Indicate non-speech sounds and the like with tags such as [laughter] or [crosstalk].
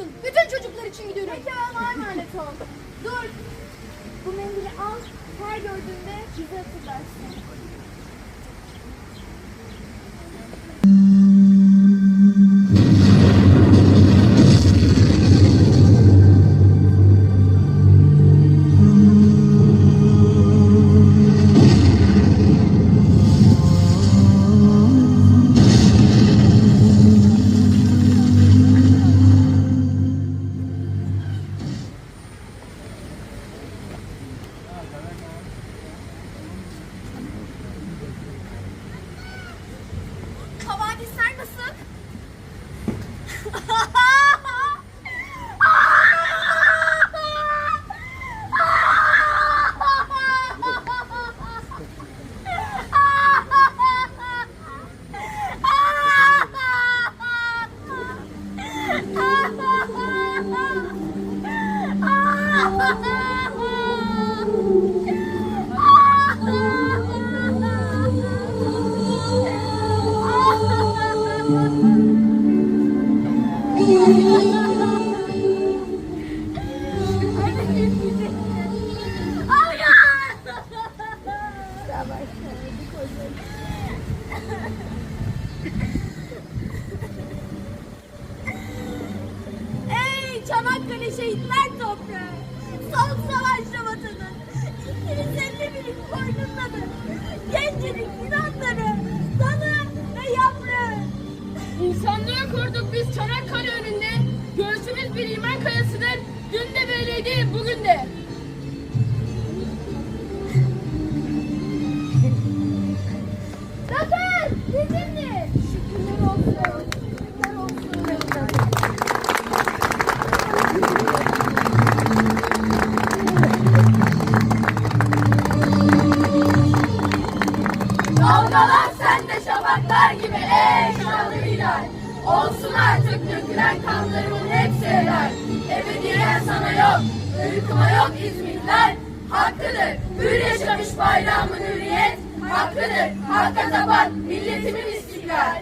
musun? Bütün çocuklar için gidiyorum. Peki Allah'a emanet ol. Dur. Bu mendili al. Her gördüğünde bize hatırla. Mısın? [laughs] Ey Çanakkale şehitler toprağı! Son Dalgalan sen de şafaklar gibi ey şanlı hilal. Olsun artık dökülen kanlarımın hepsi helal. Ebediyen sana yok, ırkıma yok İzmitler. Hakkıdır, hür yaşamış bayrağımın hürriyet. Hakkıdır, hakka taban milletimin istiklal.